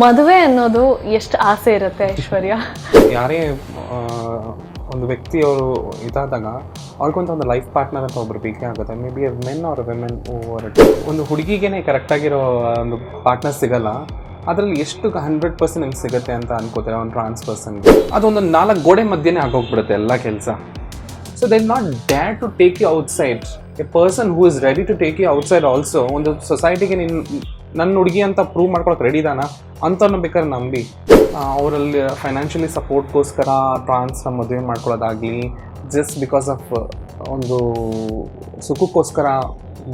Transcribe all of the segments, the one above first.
ಮದುವೆ ಅನ್ನೋದು ಎಷ್ಟು ಆಸೆ ಇರುತ್ತೆ, ಐಶ್ವರ್ಯ? ಯಾರೇ ಒಂದು ವ್ಯಕ್ತಿ ಅವರು ಇದಾದಾಗ ಅವ್ರಿಗೊಂತ ಒಂದು ಲೈಫ್ ಪಾರ್ಟ್ನರ್ ಅಂತ ಒಬ್ರು ಬೇಕೇ ಆಗುತ್ತೆ. ಮೇ ಬಿ ಮೆನ್ ಅವ್ರ ವೆಮೆನ್ ಓವರ್ ಒಂದು ಹುಡುಗಿಗೇನೆ ಕರೆಕ್ಟಾಗಿರೋ ಒಂದು ಪಾರ್ಟ್ನರ್ ಸಿಗಲ್ಲ. ಅದರಲ್ಲಿ ಎಷ್ಟು ಹಂಡ್ರೆಡ್ ಪರ್ಸೆಂಟ್ ನಿಮ್ಗೆ ಸಿಗುತ್ತೆ ಅಂತ ಅನ್ಕೋತಾರೆ ಒಂದು ಟ್ರಾನ್ಸ್ ಪರ್ಸನ್ಗೆ ಅದೊಂದು ನಾಲ್ಕು ಗೋಡೆ ಮಧ್ಯೆನೇ ಆಗೋಗ್ಬಿಡುತ್ತೆ ಎಲ್ಲ ಕೆಲಸ. So they not dare to take you outside a person who is ready to take you outside also ಒಂದು ಸೊಸೈಟಿಗೆ ನಿನ್ನ ನನ್ನ ಹುಡುಗಿ ಅಂತ ಪ್ರೂವ್ ಮಾಡ್ಕೊಳಕ್ಕೆ ರೆಡಿ ಇದಾನ ಅಂಥವ್ರನ್ನ ಬೇಕಾದ್ರೆ ನಂಬಿ. ಅವರಲ್ಲಿ ಫೈನಾನ್ಷಿಯಲಿ ಸಪೋರ್ಟ್ಗೋಸ್ಕರ ಟ್ರಾನ್ಸ್ನ ಮದುವೆ ಮಾಡ್ಕೊಳ್ಳೋದಾಗಲಿ ಜಸ್ಟ್ ಬಿಕಾಸ್ ಆಫ್ ಒಂದು ಸುಖಕ್ಕೋಸ್ಕರ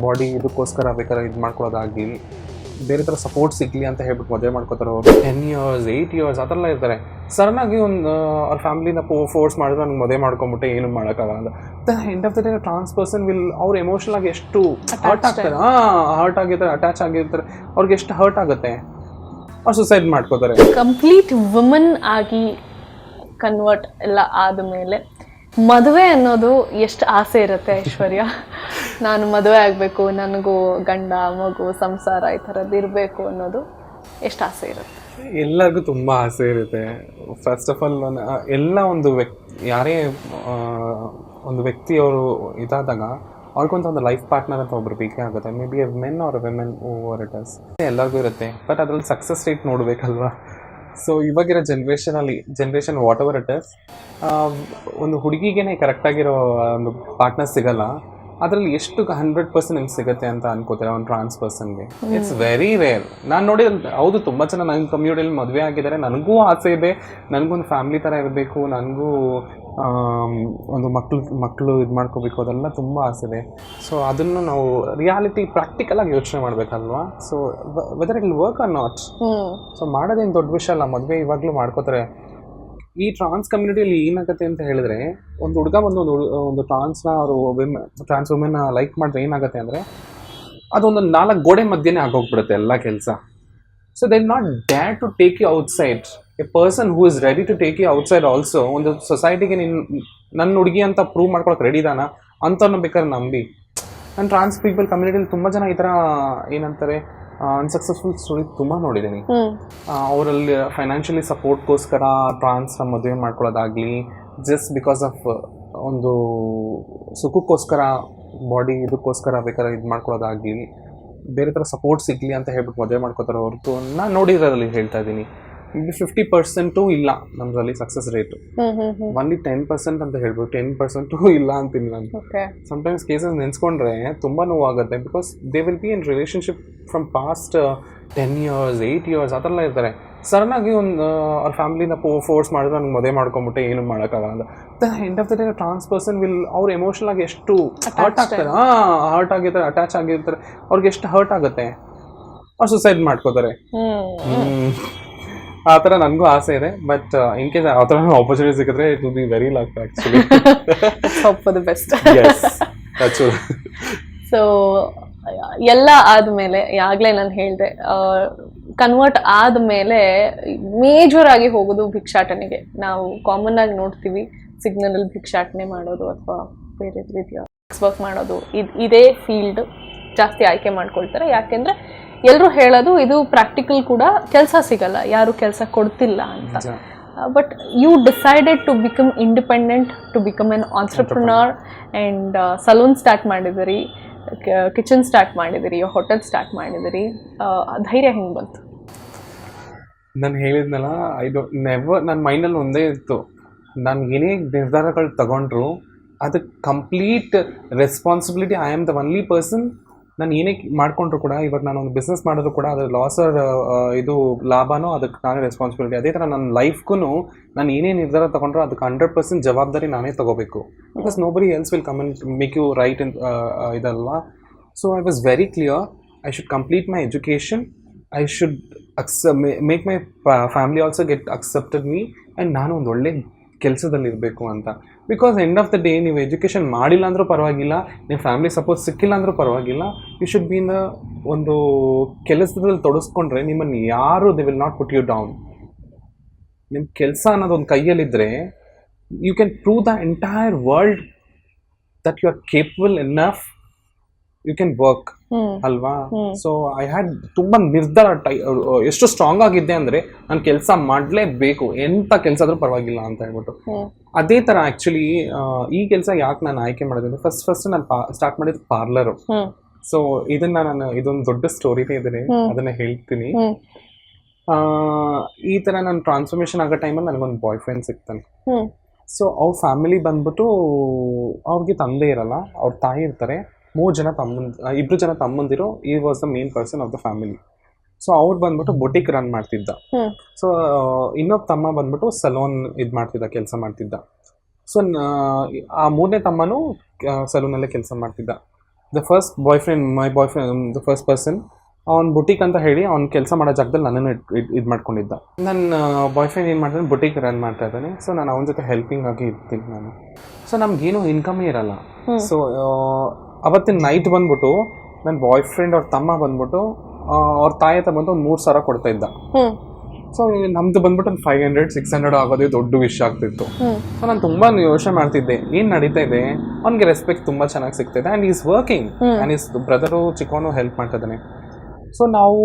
ಬಾಡಿ ಇದಕ್ಕೋಸ್ಕರ ಬೇಕಾದ್ರೆ ಇದು ಮಾಡ್ಕೊಳ್ಳೋದಾಗಲಿ ಬೇರೆ ಥರ ಸಪೋರ್ಟ್ ಸಿಗಲಿ ಅಂತ ಹೇಳ್ಬಿಟ್ಟು ಮದುವೆ ಮಾಡ್ಕೋತಾರೆ ಅವರು. ಟೆನ್ ಇಯರ್ಸ್ ಏಯ್ಟ್ ಇಯರ್ಸ್ ಆ ಥರ ಎಲ್ಲ ಇರ್ತಾರೆ ಸಡನ್ನಾಗಿ ಒಂದು ಅವ್ರ ಫ್ಯಾಮಿಲಿನ ಫೋರ್ಸ್ ಮಾಡಿದ್ರೆ ನನಗೆ ಮದುವೆ ಮಾಡ್ಕೊಂಬಿಟ್ಟೆ ಏನು ಮಾಡೋಕ್ಕಾಗಲ್ಲ the end of the day trans person will ಅವ್ರು ಎಮೋಷನಲ್ ಆಗಿ ಎಷ್ಟು ಹರ್ಟ್ ಆಗ್ತಾರೆ. ಹಾಂ ಹರ್ಟ್ ಆಗಿರ್ತಾರೆ ಅಟ್ಯಾಚ್ ಆಗಿರ್ತಾರೆ. ಅವ್ರಿಗೆ ಎಷ್ಟು ಹರ್ಟ್ ಆಗುತ್ತೆ? ಅವ್ರು ಸುಸೈಡ್ ಮಾಡ್ಕೋತಾರೆ. ಕಂಪ್ಲೀಟ್ ವುಮನ್ ಆಗಿ ಕನ್ವರ್ಟ್ ಎಲ್ಲ ಆದಮೇಲೆ ಮದುವೆ ಅನ್ನೋದು ಎಷ್ಟು ಆಸೆ ಇರುತ್ತೆ ಐಶ್ವರ್ಯ? ನಾನು ಮದುವೆ ಆಗಬೇಕು ನನಗೂ ಗಂಡ ಮಗು ಸಂಸಾರ ಈ ಥರದ್ದು ಇರಬೇಕು ಅನ್ನೋದು ಎಷ್ಟು ಆಸೆ ಇರುತ್ತೆ? ಎಲ್ಲರಿಗೂ ತುಂಬ ಆಸೆ ಇರುತ್ತೆ. ಫಸ್ಟ್ ಆಫ್ ಆಲ್ ಎಲ್ಲ ಒಂದು ವ್ಯಕ್ತಿ ಯಾರೇ ಆ, ಒಂದು ವ್ಯಕ್ತಿಯವರು ಇದಾದಾಗ ಅವ್ರಿಗೊಂತ ಒಂದು ಲೈಫ್ ಪಾರ್ಟ್ನರ್ ಅಂತ ಒಬ್ರು ಬೇಕೇ ಆಗುತ್ತೆ may be men or women over it us ಎಲ್ಲರಿಗೂ ಇರುತ್ತೆ ಬಟ್ ಅದ್ರಲ್ಲಿ ಸಕ್ಸಸ್ ರೇಟ್ ನೋಡಬೇಕಲ್ವಾ? ಸೊ ಇವಾಗಿರೋ ಜನ್ರೇಷನಲ್ಲಿ generation whatever it is ಒಂದು ಹುಡುಗಿಗೇನೆ ಕರೆಕ್ಟಾಗಿರೋ ಒಂದು ಪಾರ್ಟ್ನರ್ ಸಿಗಲ್ಲ. ಅದರಲ್ಲಿ ಎಷ್ಟು ಹಂಡ್ರೆಡ್ ಪರ್ಸೆಂಟ್ ನಿಮ್ಗೆ ಸಿಗುತ್ತೆ ಅಂತ ಅನ್ಕೋತಾರೆ ಒಂದು ಟ್ರಾನ್ಸ್ ಪರ್ಸನ್ಗೆ ಇಟ್ಸ್ ವೆರಿ ರೇರ್ ನಾನು ನೋಡಿ ಹೌದು ತುಂಬ ಜನ ನನ್ನ ಕಮ್ಯುನಿಟಿಯಲ್ಲಿ ಮದುವೆ ಆಗಿದ್ದಾರೆ. ನನಗೂ ಆಸೆ ಇದೆ. ನನಗೊಂದು ಫ್ಯಾಮಿಲಿ ಥರ ಇರಬೇಕು. ನನಗೂ ಒಂದು ಮಕ್ಕಳು ಮಕ್ಕಳು ಇದು ಮಾಡ್ಕೋಬೇಕು ಅದೆಲ್ಲ ತುಂಬ ಆಸೆ ಇದೆ. ಸೊ ಅದನ್ನು ನಾವು ರಿಯಾಲಿಟಿ ಪ್ರಾಕ್ಟಿಕಲಾಗಿ ಯೋಚನೆ ಮಾಡಬೇಕಲ್ವಾ? So whether it work or not so ಮಾಡೋದೇನು ದೊಡ್ಡ ವಿಷಯ ಅಲ್ಲ ಮದುವೆ ಇವಾಗಲೂ ಮಾಡ್ಕೋತಾರೆ. ಈ ಟ್ರಾನ್ಸ್ ಕಮ್ಯುನಿಟಿಯಲ್ಲಿ ಏನಾಗುತ್ತೆ ಅಂತ ಹೇಳಿದ್ರೆ ಒಂದು ಹುಡುಗ ಬಂದು ಒಂದು ಹುಡು- ಒಂದು ಟ್ರಾನ್ಸ್ನ ಅವರು ವಿಮೆನ್ ಟ್ರಾನ್ಸ್ ವುಮೆನ್ನ ಲೈಕ್ ಮಾಡಿದ್ರೆ ಏನಾಗುತ್ತೆ ಅಂದರೆ ಅದೊಂದು ನಾಲ್ಕು ಗೋಡೆ ಮಧ್ಯೆನೇ ಆಗೋಗ್ಬಿಡುತ್ತೆ ಎಲ್ಲ ಕೆಲಸ. So they not dare to take you outside a person who is ready to take you outside also ಒಂದು ಸೊಸೈಟಿಗೆ ನೀನು ನನ್ನ ಹುಡುಗಿ ಅಂತ ಪ್ರೂವ್ ಮಾಡ್ಕೊಳಕ್ಕೆ ರೆಡಿ ಇದಾನ? ಅಂಥವ್ರನ್ನ ಬೇಕಾದ್ರೆ ನಂಬಿ. ನಾನು ಟ್ರಾನ್ಸ್ ಪೀಪಲ್ ಕಮ್ಯುನಿಟಿಲಿ ತುಂಬ ಜನ ಈ ಥರ ಏನಂತಾರೆ ಅನ್ಸಕ್ಸಸ್ಫುಲ್ ಸ್ಟೋರಿ ತುಂಬ ನೋಡಿದ್ದೀನಿ ಅವರಲ್ಲಿ ಫೈನಾನ್ಷಿಯಲಿ ಸಪೋರ್ಟ್ಗೋಸ್ಕರ ಟ್ರಾನ್ಸ್ ಮದುವೆ ಮಾಡ್ಕೊಳ್ಳೋದಾಗಲಿ ಜಸ್ಟ್ ಬಿಕಾಸ್ ಆಫ್ ಒಂದು ಸುಖಕ್ಕೋಸ್ಕರ ಬಾಡಿ ಇದಕ್ಕೋಸ್ಕರ ಬೇಕಾದ್ರೆ ಇದು ಮಾಡ್ಕೊಳ್ಳೋದಾಗಲಿ ಬೇರೆ ಥರ ಸಪೋರ್ಟ್ ಸಿಗಲಿ ಅಂತ ಹೇಳ್ಬಿಟ್ಟು ಮದುವೆ ಮಾಡ್ಕೋತಾರೆ ಹೊರತು ನಾನು ನೋಡಿದ್ರಲ್ಲಿ ಹೇಳ್ತಾ ಇದ್ದೀನಿ. ಫಿಫ್ಟಿ ಪರ್ಸೆಂಟು ಇಲ್ಲ ನಮ್ಮದ್ರಲ್ಲಿ success rate only ten percent ಅಂತ ಹೇಳ್ಬೋದು. ಟೆನ್ ಪರ್ಸೆಂಟು ಇಲ್ಲ ಅಂತೀನಿ ನಾನು. ಸಮ್ಟೈಮ್ಸ್ ಕೇಸಸ್ ನೆನ್ಸ್ಕೊಂಡ್ರೆ ತುಂಬ ನೋವಾಗುತ್ತೆ because they will be in relationship from past ten years eight years ಆ ಥರ ಎಲ್ಲ ಇರ್ತಾರೆ ಆಗಿ ಒಂದು ಅವ್ರ ಫ್ಯಾಮಿಲಿನ ಫೋರ್ಸ್ ಮಾಡಿದ್ರೆ ನನಗೆ ಮದುವೆ ಮಾಡ್ಕೊಂಬಿಟ್ಟೆ ಏನು ಮಾಡೋಕ್ಕಾಗಲ್ಲ the end of the day trans person will ಅವ್ರ ಎಮೋಷನಲ್ ಆಗಿ ಎಷ್ಟು ಹರ್ಟ್ ಆಗ್ತಾರೆ. ಹಾಂ ಹರ್ಟ್ ಆಗಿರ್ತಾರೆ ಅಟ್ಯಾಚ್ ಆಗಿರ್ತಾರೆ. ಅವ್ರಿಗೆ ಎಷ್ಟು ಹರ್ಟ್ ಆಗುತ್ತೆ? ಅವ್ರು ಸುಸೈಡ್ ಮಾಡ್ಕೋತಾರೆ. ಆ ಥರ ನನಗೂ ಆಸೆ ಇದೆ ಬಟ್ ಇನ್ ಕೇಸ್ ಆ ಥರ ಆಪರ್ಚುನಿಟಿ ಸಿಕ್ಕಿದ್ರೆ it will be very luck actually hope for the best so ಎಲ್ಲ ಆದಮೇಲೆ ಆಗ್ಲೇ ನಾನು ಹೇಳಿದೆ ಕನ್ವರ್ಟ್ ಆದಮೇಲೆ ಮೇಜರ್ ಆಗಿ ಹೋಗೋದು ಭಿಕ್ಷಾಟನೆಗೆ. ನಾವು ಕಾಮನ್ ಆಗಿ ನೋಡ್ತೀವಿ ಸಿಗ್ನಲಲ್ಲಿ ಭಿಕ್ಷಾಟನೆ ಮಾಡೋದು ಅಥವಾ ಬೇರೆ ರೀತಿಯ ವರ್ಕ್ ಮಾಡೋದು. ಇದು ಇದೇ ಫೀಲ್ಡ್ ಜಾಸ್ತಿ ಆಯ್ಕೆ ಮಾಡ್ಕೊಳ್ತಾರೆ. ಯಾಕೆಂದ್ರೆ ಎಲ್ಲರೂ ಹೇಳೋದು ಇದು ಪ್ರಾಕ್ಟಿಕಲ್ ಕೂಡ ಕೆಲಸ ಸಿಗಲ್ಲ ಯಾರು ಕೆಲಸ ಕೊಡ್ತಿಲ್ಲ ಅಂತ. But you decided to become independent to become an entrepreneur and salon start ಮಾಡಿದಿರಿ ಕಿಚನ್ ಸ್ಟಾರ್ಟ್ ಮಾಡಿದಿರಿ ಹೋಟೆಲ್ ಸ್ಟಾರ್ಟ್ ಮಾಡಿದಿರಿ. ಧೈರ್ಯ ಹೆಂಗೆ ಬಂತು? ನಾನು ಹೇಳಿದ್ನಲ್ಲ ಐ ಡೋಂಟ್ ನೆವರ್ ನನ್ನ ಮೈಂಡಲ್ಲಿ ಒಂದೇ ಇತ್ತು. ನಾನು ಏನೇ ನಿರ್ಧಾರಗಳು ತಗೊಂಡ್ರು ಅದಕ್ಕೆ complete responsibility I am the only person ನಾನು ಏನೇ ಮಾಡಿಕೊಂಡ್ರು ಕೂಡ, ಇವಾಗ ನಾನು ಒಂದು ಬಿಸ್ನೆಸ್ ಮಾಡಿದ್ರು ಕೂಡ ಅದ್ರ ಲಾಸರ್ ಇದು ಲಾಭನೋ ಅದಕ್ಕೆ ನಾನೇ ರೆಸ್ಪಾನ್ಸಿಬಿಲಿಟಿ ಅದೇ ಥರ ನನ್ನ ಲೈಫ್ಗೂ ನಾನು ಏನೇ ನಿರ್ಧಾರ ತೊಗೊಂಡ್ರು ಅದಕ್ಕೆ ಹಂಡ್ರೆಡ್ ಪರ್ಸೆಂಟ್ ಜವಾಬ್ದಾರಿ ನಾನೇ ತಗೋಬೇಕು. Because nobody else will come make you right in ಇದಲ್ವಾ? So I was very clear I should complete my education I should ಅಕ್ಸ make my family also get accepted me and ನಾನು ಒಂದು ಒಳ್ಳೆ ಕೆಲಸದಲ್ಲಿ ಇರಬೇಕು ಅಂತ. Because end of the day ನೀವು education ಮಾಡಿಲ್ಲ ಅಂದರೂ ಪರವಾಗಿಲ್ಲ ನಿಮ್ಮ ಫ್ಯಾಮಿಲಿ ಸಪೋರ್ಟ್ ಸಿಕ್ಕಿಲ್ಲ ಅಂದರೂ ಪರವಾಗಿಲ್ಲ ಯು ಶುಡ್ ಬಿ ಇನ್ ಒಂದು ಕೆಲಸದಲ್ಲಿ ತೊಡಸ್ಕೊಂಡ್ರೆ ನಿಮ್ಮನ್ನು ಯಾರು they will not put you down ನಿಮ್ಮ ಕೆಲಸ ಅನ್ನೋದು ಒಂದು ಕೈಯಲ್ಲಿದ್ದರೆ you can prove the entire world that you are capable enough you can work ಅಲ್ವಾ. ಸೊ ಐ ಹ್ಯಾಡ್ ತುಂಬಾ ನಿರ್ಧಾರ ಎಷ್ಟು ಸ್ಟ್ರಾಂಗ್ ಆಗಿದ್ದೆ ಅಂದ್ರೆ ನಾನು ಕೆಲಸ ಮಾಡಲೇಬೇಕು ಎಂತ ಕೆಲಸ ಆದ್ರೂ ಪರವಾಗಿಲ್ಲ ಅಂತ ಹೇಳ್ಬಿಟ್ಟು. ಅದೇ ತರ ಆಕ್ಚುಲಿ ಈ ಕೆಲಸ ಯಾಕೆ ನಾನು ಆಯ್ಕೆ ಮಾಡಿದೆ ಅಂದ್ರೆ ಫಸ್ಟ್ ಫಸ್ಟ್ ನಾನು ಸ್ಟಾರ್ಟ್ ಮಾಡಿದ್ದು ಪಾರ್ಲರ್ ಸೊ ಇದನ್ನ ನಾನು ಇದೊಂದು ದೊಡ್ಡ ಸ್ಟೋರಿನೇ ಇದೆ ಅದನ್ನ ಹೇಳ್ತೀನಿ. ಆ, ಈ ತರ ನಾನು ಟ್ರಾನ್ಸ್ಫಾರ್ಮೇಶನ್ ಆಗೋ ಟೈಮಲ್ಲಿ ನನಗೊಂದು ಬಾಯ್ ಫ್ರೆಂಡ್ ಸಿಗ್ತಾನೆ ಸೊ ಅವ್ರ ಫ್ಯಾಮಿಲಿ ಬಂದ್ಬಿಟ್ಟು ಅವ್ರಿಗೆ ತಂದೆ ಇರಲ್ಲ ಅವ್ರ ತಾಯಿ ಇರ್ತಾರೆ. ಮೂರು ಜನ ತಮ್ಮಂದ ಇಬ್ರು ಜನ ತಮ್ಮಂದಿರು ಈ was the main person of the family so ಅವ್ರು ಬಂದ್ಬಿಟ್ಟು ಬೊಟಿಕ್ ರನ್ ಮಾಡ್ತಿದ್ದ. ಸೊ ಇನ್ನೊಬ್ಬ ತಮ್ಮ ಬಂದ್ಬಿಟ್ಟು ಸಲೂನ್ ಇದು ಮಾಡ್ತಿದ್ದ ಕೆಲಸ ಮಾಡ್ತಿದ್ದ. ಸೊ ಆ ಮೂರನೇ ತಮ್ಮನೂ ಸಲೂನಲ್ಲೇ ಕೆಲಸ ಮಾಡ್ತಿದ್ದ. The first boyfriend my boyfriend the first person ಅವ್ನು ಬುಟಿಕ್ ಅಂತ ಹೇಳಿ ಅವ್ನು ಕೆಲಸ ಮಾಡೋ ಜಾಗದಲ್ಲಿ ನನ್ನನ್ನು ಇದು ಮಾಡ್ಕೊಂಡಿದ್ದ. ನನ್ನ ಬಾಯ್ ಫ್ರೆಂಡ್ ಏನು ಮಾಡ್ತಾನೆ ಬುಟಿಕ್ ರನ್ ಮಾಡ್ತಾ ಇದ್ದಾನೆ. ಸೊ ನಾನು ಅವನ ಜೊತೆ ಹೆಲ್ಪಿಂಗ್ ಆಗಿ ಇರ್ತೀನಿ ನಾನು. ಸೊ ನಮ್ಗೇನು ಇನ್ಕಮೇ ಇರಲ್ಲ. ಸೊ ಅವತ್ತಿನ ನೈಟ್ ಬಂದ್ಬಿಟ್ಟು ನನ್ನ ಬಾಯ್ ಫ್ರೆಂಡ್ ಅವ್ರ ತಮ್ಮ ಬಂದ್ಬಿಟ್ಟು ಅವ್ರ ತಾಯಿ ಹತ್ರ ಬಂದು ಒಂದು ಮೂರು ಸಾವಿರ ಕೊಡ್ತಾ ಇದ್ದ. ಸೊ ನಮ್ದು ಬಂದ್ಬಿಟ್ಟು ಒಂದು ಫೈವ್ ಹಂಡ್ರೆಡ್ ಸಿಕ್ಸ್ ಹಂಡ್ರೆಡ್ ಆಗೋದೇ ದೊಡ್ಡ ವಿಷಯ ಆಗ್ತಿತ್ತು. ಸೊ ನಾನು ತುಂಬಾ ಯೋಚನೆ ಮಾಡ್ತಿದ್ದೆ ಏನು ನಡೀತಾ ಇದೆ? ಅವ್ನಿಗೆ ರೆಸ್ಪೆಕ್ಟ್ ತುಂಬ ಚೆನ್ನಾಗಿ ಸಿಗ್ತಿದೆ and is working and and is brother ಚಿಕ್ಕವನು help ಮಾಡ್ತಾ ಇದ್ದಾನೆ ಸೊ ನಾವು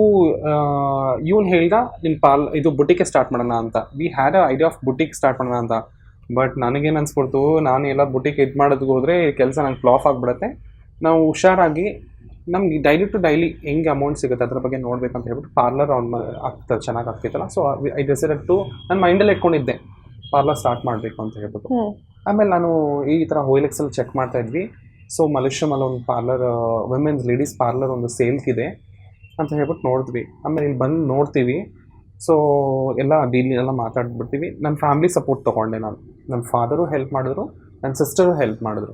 ಇವನು ಹೇಳ್ದ ನಿನ್ನ ಪಾಲ್ ಇದು ಬುಟಿಕೆ ಸ್ಟಾರ್ಟ್ ಮಾಡೋಣ ಅಂತ. We had a idea of boutique start ಮಾಡೋಣ ಅಂತ. ಬಟ್ ನನಗೇನು ಅನ್ಸ್ಬಿಡ್ತು ನಾನು ಎಲ್ಲ ಬುಟಿಕ್ ಇದು ಮಾಡೋದಕ್ಕೆ ಹೋದರೆ ಕೆಲಸ ನಂಗೆ ಫ್ಲಾಫ್ ಆಗಿಬಿಡುತ್ತೆ. ನಾವು ಹುಷಾರಾಗಿ ನಮ್ಗೆ ಡೈಲಿ ಟು ಡೈಲಿ ಹೆಂಗೆ ಅಮೌಂಟ್ ಸಿಗುತ್ತೆ ಅದ್ರ ಬಗ್ಗೆ ನೋಡ್ಬೇಕಂತ ಹೇಳ್ಬಿಟ್ಟು ಪಾರ್ಲರ್ ಆನ್ ಆಗ್ತದೆ ಚೆನ್ನಾಗಿ ಆಗ್ತಿತ್ತಲ್ಲ ಸೊ ಐ ಡಿಸೈಡೆಡ್ ಟು ನನ್ನ ಮೈಂಡಲ್ಲಿ ಇಟ್ಕೊಂಡಿದ್ದೆ. ಪಾರ್ಲರ್ ಸ್ಟಾರ್ಟ್ ಮಾಡಬೇಕು ಅಂತ ಹೇಳ್ಬಿಟ್ಟು. ಆಮೇಲೆ ನಾನು ಈ ಥರ ಹೋಯ್ಲೆಕ್ಸಲ್ಲಿ ಚೆಕ್ ಮಾಡ್ತಾ ಇದ್ವಿ. ಸೊ ಮಲೇಷ್ಯಾಮಲ್ಲಿ ಒಂದು ಪಾರ್ಲರ್ ವಿಮೆನ್ಸ್ ಲೇಡೀಸ್ ಪಾರ್ಲರ್ ಒಂದು ಇದೆ ಅಂತ ಹೇಳ್ಬಿಟ್ಟು ನೋಡಿದ್ವಿ. ಆಮೇಲೆ ಇಲ್ಲಿ ಬಂದು ನೋಡ್ತೀವಿ. ಸೊ ಎಲ್ಲ ಡೀಲ್ ಎಲ್ಲ ಮಾತಾಡ್ಬಿಡ್ತೀವಿ. ನನ್ನ ಫ್ಯಾಮಿಲಿ ಸಪೋರ್ಟ್ ತೊಗೊಂಡೆ ನಾನು. ನನ್ನ ಫಾದರು ಹೆಲ್ಪ್ ಮಾಡಿದ್ರು ನನ್ನ ಸಿಸ್ಟರು ಹೆಲ್ಪ್ ಮಾಡಿದ್ರು.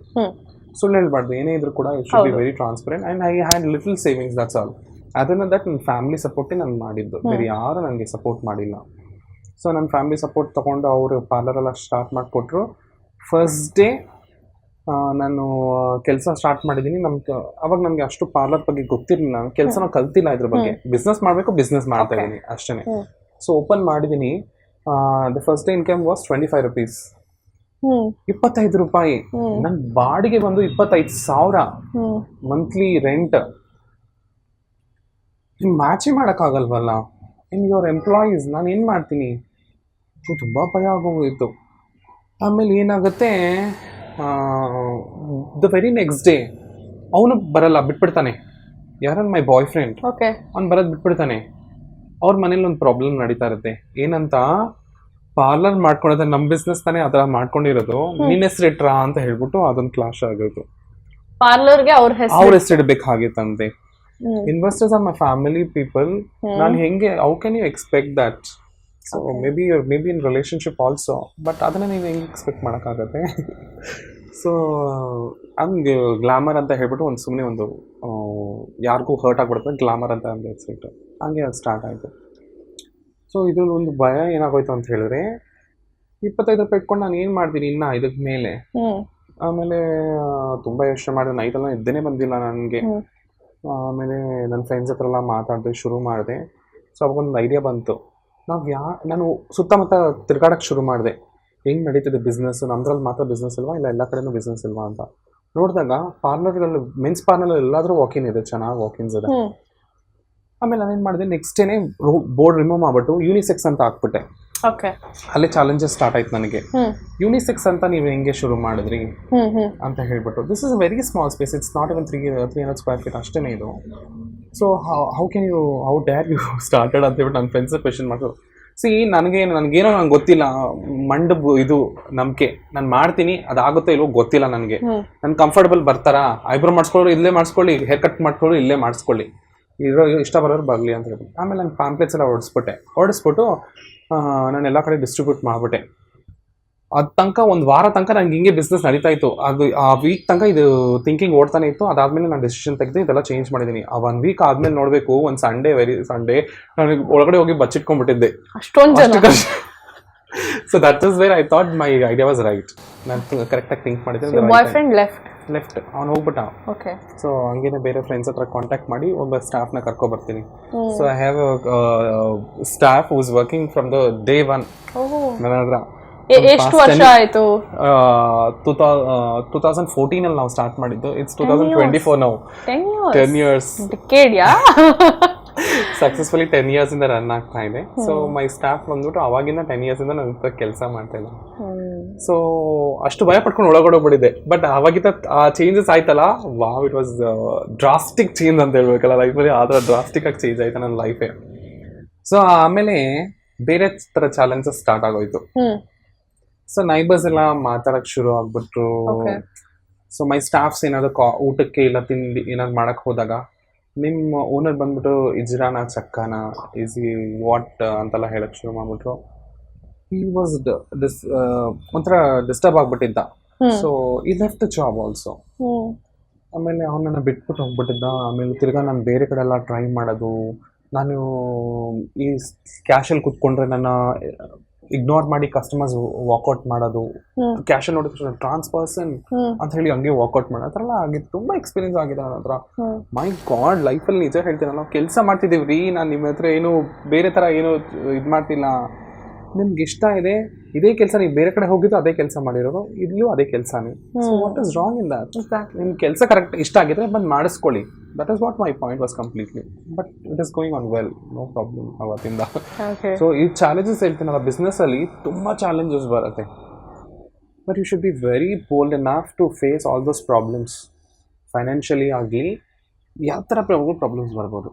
ಸುಳ್ಳು ಹೇಳ್ಬಾರ್ದು ಏನೇ ಇದ್ರು ಕೂಡ it should be very transparent and I had little savings that's all ಅದನ್ನ ದಟ್ ನನ್ನ ಫ್ಯಾಮಿಲಿ ಸಪೋರ್ಟೇ ನಾನು ಮಾಡಿದ್ದು. ಬೇರೆ ಯಾರು ನನಗೆ ಸಪೋರ್ಟ್ ಮಾಡಿಲ್ಲ. ಸೊ ನನ್ನ ಫ್ಯಾಮಿಲಿ ಸಪೋರ್ಟ್ ತೊಗೊಂಡು ಅವರು ಪಾರ್ಲರೆಲ್ಲ ಸ್ಟಾರ್ಟ್ ಮಾಡಿಕೊಟ್ರು. ಫಸ್ಟ್ ಡೇ ನಾನು ಕೆಲಸ ಸ್ಟಾರ್ಟ್ ಮಾಡಿದ್ದೀನಿ. ನಮ್ಗೆ ಅವಾಗ ನನಗೆ ಅಷ್ಟು ಪಾರ್ಲರ್ ಬಗ್ಗೆ ಗೊತ್ತಿರಲಿಲ್ಲ. ನಾನು ಕೆಲಸನ ಕಲ್ತಿಲ್ಲ ಇದ್ರ ಬಗ್ಗೆ. ಬಿಸ್ನೆಸ್ ಮಾಡಬೇಕು ಬಿಸ್ನೆಸ್ ಮಾಡ್ತಾ. ಇದ್ದೀನಿ ಅಷ್ಟೇ ಸೊ ಓಪನ್ ಮಾಡಿದ್ದೀನಿ. The first day income was twenty five rupees ಇಪ್ಪತ್ತೈದು ರೂಪಾಯಿ. ನನ್ ನನ್ನ ಬಾಡಿಗೆ ಬಂದು ಇಪ್ಪತ್ತೈದು ಸಾವಿರ. ಮಂತ್ಲಿ ರೆಂಟ್ ಮ್ಯಾಚೇ ಮಾಡೋಕ್ಕಾಗಲ್ವಲ್ಲ? ಇನ್ ಯುವರ್ ಎಂಪ್ಲಾಯೀಸ್ ನಾನು ಏನು ಮಾಡ್ತೀನಿ? ತುಂಬ ಭಯ ಆಗೋಗಿತ್ತು ಆಮೇಲೆ ಏನಾಗುತ್ತೆ? ದ ವೆರಿ ನೆಕ್ಸ್ಟ್ ಡೇ ಅವನು ಬರಲ್ಲ ಬಿಟ್ಬಿಡ್ತಾನೆ. ಯಾರನ್ ಮೈ ಬಾಯ್ ಫ್ರೆಂಡ್ ಓಕೆ ಅವ್ನು ಬರೋದು ಬಿಟ್ಬಿಡ್ತಾನೆ. ಅವ್ರ ಮನೇಲಿ ಒಂದು ಪ್ರಾಬ್ಲಮ್ ನಡೀತಾ ಇರುತ್ತೆ. ಏನಂತ? ಪಾರ್ಲರ್ ಮಾಡ್ಕೊಂಡ್ರೆ ನಮ್ಮ ಬಿಸ್ನೆಸ್ ತಾನೇ ಥರ ಮಾಡ್ಕೊಂಡಿರೋದು. ನಿನ್ನ ಹೆಸ್ರು ಇಟ್ರಾ ಅಂತ ಹೇಳ್ಬಿಟ್ಟು ಅದೊಂದು ಕ್ಲಾಶ್ ಆಗೋದು ಪಾರ್ಲರ್ಗೆ ಅವ್ರ ಹೆಸರು ಅವ್ರ ಹೆಸರು ಇಡ್ಬೇಕಾಗಿತ್ತಂತೆ ಹ್ಮ್. Investors are my family people ನಾನು ಹೆಂಗೆ how can you expect that so may be may be in relationship also but ಅದನ್ನ ನೀವು ಹೆಂಗೆ ಎಕ್ಸ್ಪೆಕ್ಟ್ ಮಾಡೋಕ್ಕಾಗತ್ತೆ? ಸೊ ಹಂಗೆ ಗ್ಲಾಮರ್ ಅಂತ ಹೇಳ್ಬಿಟ್ಟು ಒಂದು ಸುಮ್ಮನೆ ಒಂದು ಯಾರಿಗೂ ಹರ್ಟ್ ಆಗ್ಬಿಡುತ್ತೆ ಗ್ಲಾಮರ್ ಅಂತ ಒಂದು ವೆಬ್ಸೈಟ್ ಹಂಗೆ ಅದು ಸ್ಟಾರ್ಟ್ ಆಯಿತು. ಸೊ ಇದ್ರಲ್ಲಿ ಒಂದು ಭಯ ಏನಾಗೋಯ್ತು ಅಂತ ಹೇಳಿದ್ರೆ ಇಪ್ಪತ್ತೈದು ರೂಪಾಯಿ ಇಟ್ಕೊಂಡು ನಾನು ಏನು ಮಾಡ್ತೀನಿ ಇನ್ನ ಇದಕ್ಕೆ ಮೇಲೆ? ಆಮೇಲೆ ತುಂಬಾ ಯೋಚನೆ ಮಾಡಿದೆ. ನೈಟೆಲ್ಲ ಇದ್ದೇನೆ ಬಂದಿಲ್ಲ ನನಗೆ. ಆಮೇಲೆ ನನ್ನ ಫ್ರೆಂಡ್ಸ್ ಹತ್ರ ಎಲ್ಲ ಮಾತಾಡಿದೆ ಶುರು ಮಾಡಿದೆ. ಸೊ ಅವಾಗೊಂದು ಐಡಿಯಾ ಬಂತು. ನಾವು ಯಾ ನಾನು ಸುತ್ತಮುತ್ತ ತಿರ್ಗಾಡಕ್ಕೆ ಶುರು ಮಾಡಿದೆ. ಹೆಂಗೆ ನಡೀತಿದೆ ಬಿಸ್ನೆಸ್ ನಮ್ದ್ರಲ್ಲಿ ಮಾತ್ರ ಬಿಸ್ನೆಸ್ ಇಲ್ವಾ? ಇಲ್ಲ ಎಲ್ಲ ಕಡೆನೂ ಬಿಸ್ನೆಸ್ ಇಲ್ವಾ ಅಂತ. ನೋಡಿದಾಗ ಪಾರ್ಲರ್ಗಳಲ್ಲಿ ಮೆನ್ಸ್ ಪಾರ್ಲರ್ ಎಲ್ಲಾದರೂ ವಾಕಿನ್ ಇದೆ ಚೆನ್ನಾಗಿ ವಾಕಿನ್ಸ್ ಇದೆ. ಆಮೇಲೆ ನಾನೇನು ಮಾಡಿದೆ ನೆಕ್ಸ್ಟ್ ಡೇನೇ ಬೋರ್ಡ್ ರಿಮೂವ್ ಮಾಡ್ಬಿಟ್ಟು ಯೂನಿಸೆಕ್ಸ್ ಅಂತ ಹಾಕ್ಬಿಟ್ಟೆ. ಓಕೆ ಅಲ್ಲೇ ಚಾಲೆಂಜಸ್ ಸ್ಟಾರ್ಟ್ ಆಯ್ತು ನನಗೆ. ಯೂನಿಸೆಕ್ಸ್ ಅಂತ ನೀವು ಹೆಂಗೆ ಶುರು ಮಾಡಿದ್ರಿ? ಅಂತ ಹೇಳ್ಬಿಟ್ಟು. This is very small space it's not even three three hundred square feet ಅಷ್ಟೇ ಇದು. So how can you how dare you started ಅಂತ ಹೇಳ್ಬಿಟ್ಟು ನನ್ನ ಫ್ರೆಂಡ್ಸ್ ಕ್ವೆಶನ್ ಮಾಡಿದ್ರು ಸಿ ನನಗೆ ನನಗೇನೋ ನಂಗೆ ಗೊತ್ತಿಲ್ಲ. ಮಂಡ ಇದು ನಂಬಿಕೆ. ನಾನು ಮಾಡ್ತೀನಿ ಅದಾಗುತ್ತೋ ಇಲ್ವೋ ಗೊತ್ತಿಲ್ಲ ನನಗೆ. ನಾನು ನನ್ ಕಂಫರ್ಟಬಲ್ ಬರ್ತಾರಾ? ಐಬ್ರೋ ಮಾಡಿಸ್ಕೊಳ್ಳೋರು ಇಲ್ಲೇ ಮಾಡಿಸ್ಕೊಳ್ಳಿ. ಹೇರ್ ಕಟ್ ಮಾಡ್ಕೊಳ್ಳೋರು ಇಲ್ಲೇ ಮಾಡಿಸ್ಕೊಳ್ಳಿ. ಇರೋ ಇಷ್ಟ ಬರೋರು ಬರಲಿ ಅಂತ ಹೇಳಿ ಆಮೇಲೆ ನಾನು ಪಾಂಪ್ಲೆಟ್ಸ್ ಎಲ್ಲ ಹೊಡಿಸ್ಬಿಟ್ಟೆ ಹೊಡಿಸ್ಬಿಟ್ಟು ನಾನು ಎಲ್ಲ ಕಡೆ ಡಿಸ್ಟ್ರಿಬ್ಯೂಟ್ ಮಾಡಿಬಿಟ್ಟೆ. ಅದು ತನಕ ಒಂದು ವಾರ ತನಕ ನಂಗೆ ಹಿಂಗೆ ಬಿಸ್ನೆಸ್ ನಡೀತಾ ಇತ್ತು. ಅದು ಆ ವೀಕ್ ತನಕ ಇದು ಥಿಂಕಿಂಗ್ ಓಡ್ತಾನೆ ಇತ್ತು. ಅದಾದಮೇಲೆ ನಾನು ಡಿಸಿಷನ್ ತೆಗೆದು ಇದೆಲ್ಲ ಚೇಂಜ್ ಮಾಡಿದ್ದೀನಿ ಆ ಒನ್ ವೀಕ್ ಆದಮೇಲೆ ನೋಡಬೇಕು ಒಂದು ಸಂಡೇ ವೆರಿ ಸಂಡೇ ನಾನು ಒಳಗಡೆ ಹೋಗಿ ಬಚ್ಚಿಟ್ಕೊಂಡ್ಬಿಟ್ಟಿದ್ದೆ. ಅಷ್ಟೊಂದು ಜನ. So that is where I thought my idea was right ನಾನು ಕರೆಕ್ಟಾಗಿ ಥಿಂಕ್ ಬಾಯ್ ಮಾಡಿದ್ದೆ ಫ್ರೆಂಡ್ ಲೆಫ್ಟ್ ಲೆಫ್ಟ್ ಅವ್ನು ಹೋಗ್ಬಿಟ್ಟ. ಓಕೆ ಸೊ ಹಂಗೇನೆ ಬೇರೆ ಫ್ರೆಂಡ್ಸ್ ಹತ್ರ ಕಾಂಟ್ಯಾಕ್ಟ್ ಮಾಡಿ ಒಬ್ಬ ಸ್ಟಾಫ್ನ ಕರ್ಕೊಬರ್ತೀನಿ ಬರ್ತೀನಿ. So I have staff who's working from the day one ನನ್ನ ಹತ್ರ. ಎಷ್ಟು ವರ್ಷ ಆಯ್ತು? ಟೂ ಟೂ ತೌಸಂಡ್ ಫೋರ್ಟೀನಲ್ಲಿ ನಾವು ಸ್ಟಾರ್ಟ್ ಮಾಡಿದ್ದು. It's two thousand twenty four ನಾವು ಟೆನ್ ಟೆನ್ ಇಯರ್ಸ್ ಡಿಕೇಡ್ಯಾ ಸಕ್ಸಸ್ಫುಲಿ ಟೆನ್ ಇಯರ್ಸ್ ಇಂದ ರನ್ ಆಗ್ತಾ ಇದೆ ಸೊ ಮೈ ಸ್ಟಾಫ್ ಬಂದ್ಬಿಟ್ಟು ಅವಾಗಿಂದ ಟೆನ್ ಇಯರ್ಸ್ ಇಂದ ನನ್ನ ಕೆಲಸ ಮಾಡ್ತಾ ಇಲ್ಲ ಸೊ ಅಷ್ಟು ಭಯ ಪಡ್ಕೊಂಡು ಒಳಗಡೋಗ್ಬಿಟ್ಟಿದೆ ಬಟ್ ಅವಾಗಿದ್ದ ಆ ಚೇಂಜಸ್ ಆಯ್ತಲ್ಲ? Wow it was drastic change ಅಂತ ಹೇಳ್ಬೇಕಲ್ಲ ಲೈಫಲ್ಲಿ ಆ ಥರ ಡ್ರಾಸ್ಟಿಕ್ ಆಗಿ ಚೇಂಜ್ ಆಯ್ತು ನನ್ನ ಲೈಫೇ ಸೊ ಆಮೇಲೆ ಬೇರೆ ಥರ ಚಾಲೆಂಜಸ್ ಸ್ಟಾರ್ಟ್ ಆಗೋಯ್ತು. ಸೊ ನೈಬರ್ಸ್ ಎಲ್ಲ ಮಾತಾಡಕ್ ಶುರು ಆಗ್ಬಿಟ್ರು. ಸೊ ಮೈ ಸ್ಟಾಫ್ಸ್ ಏನಾದ್ರು ಕಾ ಊಟಕ್ಕೆ ಇಲ್ಲ ತಿಂಡಿ ಏನಾದ್ರು ಮಾಡಕ್ ಹೋದಾಗ ನಿಮ್ಮ ಓನರ್ ಬಂದ್ಬಿಟ್ಟು ಇಜ್ರಾನ ಚಕ್ಕಾನ ಈಸ್ ಈ ವಾಟ್ ಅಂತೆಲ್ಲ ಹೇಳಕ್ ಶುರು ಮಾಡ್ಬಿಟ್ರು. ಈ ವಾಸ್ ಡಿಸ್ ಒಂಥರ ಡಿಸ್ಟರ್ಬ್ ಆಗ್ಬಿಟ್ಟಿದ್ದ. ಸೊ ಈ ಲೆಫ್ಟ್ ಜಾಬ್ ಆಲ್ಸೋ ಆಮೇಲೆ ಅವನನ್ನ ಬಿಟ್ಬಿಟ್ಟು ಹೋಗ್ಬಿಟ್ಟಿದ್ದ. ಆಮೇಲೆ ತಿರ್ಗಾ ನಾನು ಬೇರೆ ಕಡೆ ಎಲ್ಲ ಟ್ರೈ ಮಾಡೋದು. ನಾನು ಈ ಕ್ಯಾಶಲ್ಲಿ ಕುತ್ಕೊಂಡ್ರೆ ನನ್ನ ಇಗ್ನೋರ್ ಮಾಡಿ ಕಸ್ಟಮರ್ಸ್ ವಾಕೌಟ್ ಮಾಡೋದು ಕ್ಯಾಶ್ ನೋಡಿದ ನೋಡಿದ ಟ್ರಾನ್ಸ್ ಪರ್ಸನ್ ಅಂತ ಹೇಳಿ ಹಂಗೆ ವಾಕೌಟ್ ಮಾಡೋ ಥರ ಎಲ್ಲ ತುಂಬಾ ಎಕ್ಸ್ಪೀರಿಯನ್ಸ್ ಆಗಿದೆ ನನ್ನ ಹತ್ರ. ಮೈ ಗಾಡ್ ಲೈಫಲ್ಲಿ ನಿಜ ಹೇಳ್ತೀನಿ ನಾವು ಕೆಲಸ ಮಾಡ್ತಿದ್ದೀವಿ ರೀ ನಾನು ನಿಮ್ಮ ಹತ್ರ ಏನು ಬೇರೆ ತರ ಏನು ಇದು ಮಾಡ್ತಿಲ್ಲ. ನಿಮ್ಗೆ ಇಷ್ಟ ಇದೆ ಇದೇ ಕೆಲಸ ನೀವು ಬೇರೆ ಕಡೆ ಹೋಗಿದ್ದು ಅದೇ ಕೆಲಸ ಮಾಡಿರೋದು ಇಲ್ಲೂ ಅದೇ ಕೆಲಸನೇ. So what is wrong in that ನಿಮ್ಮ ಕೆಲಸ ಕರೆಕ್ಟ್ ಇಷ್ಟ ಆಗಿದ್ರೆ ಬಂದು ಮಾಡಿಸ್ಕೊಳ್ಳಿ. That is what my point was completely but it is going on well no problem ಅವತ್ತಿಂದ. ಸೊ ಈ ಚಾಲೆಂಜಸ್ ಹೇಳ್ತೀನಲ್ಲ ಬಿಸ್ನೆಸ್ಸಲ್ಲಿ ತುಂಬ ಚಾಲೆಂಜಸ್ ಬರುತ್ತೆ. But you should be very bold enough to face all those problems financially ಆಗಲಿ ಯಾವ ಥರ problems ಬರ್ಬೋದು.